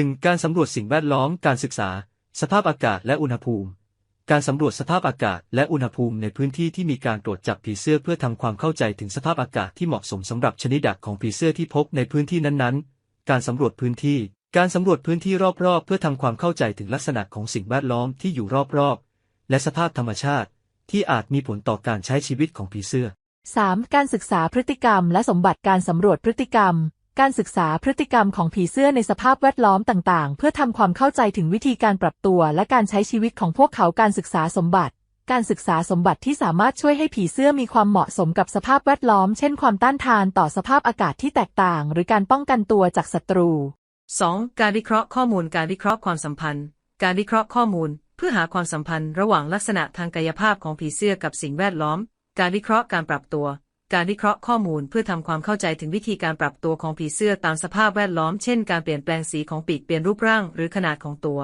1. การสำรวจสิ่งแวดล้อม การศึกษา สภาพอากาศและอุณหภูมิ การสำรวจสภาพอากาศและอุณหภูมิในพื้นที่ที่มีการตรวจจับผีเสื้อเพื่อทำความเข้าใจถึงสภาพอากาศที่เหมาะสมสำหรับชนิดดักของผีเสื้อที่พบในพื้นที่นั้นๆ การสำรวจพื้นที่ การสำรวจพื้นที่รอบๆ เพื่อทำความเข้าใจถึงลักษณะของสิ่งแวดล้อมที่อยู่รอบๆ และสภาพธรรมชาติ ที่อาจมีผลต่อการใช้ชีวิตของผีเสื้อ 3. การศึกษาพฤติกรรมและสมบัติการสำรวจพฤติกรรม การศึกษาพฤติกรรมของผีเสื้อในสภาพแวดล้อมต่าง ๆ เพื่อทำความเข้าใจถึงวิธีการปรับตัว และการใช้ชีวิตของพวกเขาการศึกษาสมบัติ การศึกษาสมบัติที่สามารถช่วยให้ผีเสื้อมีความเหมาะสมกับสภาพแวดล้อม เช่น ความต้านทานต่อสภาพอากาศที่แตกต่าง หรือการป้องกันตัวจากศัตรู 2. การวิเคราะห์ข้อมูล การวิเคราะห์ความสัมพันธ์ การวิเคราะห์ข้อมูล เพื่อหาความสัมพันธ์ระหว่างลักษณะทางกายภาพของผีเสื้อกับสิ่งแวดล้อม การวิเคราะห์การปรับตัว การวิเคราะห์ข้อมูลเพื่อทำความเข้าใจถึงวิธีการปรับตัวของผีเสื้อตามสภาพแวดล้อม เช่น การเปลี่ยนแปลงสีของปีกเปลี่ยนรูปร่างหรือขนาดของตัว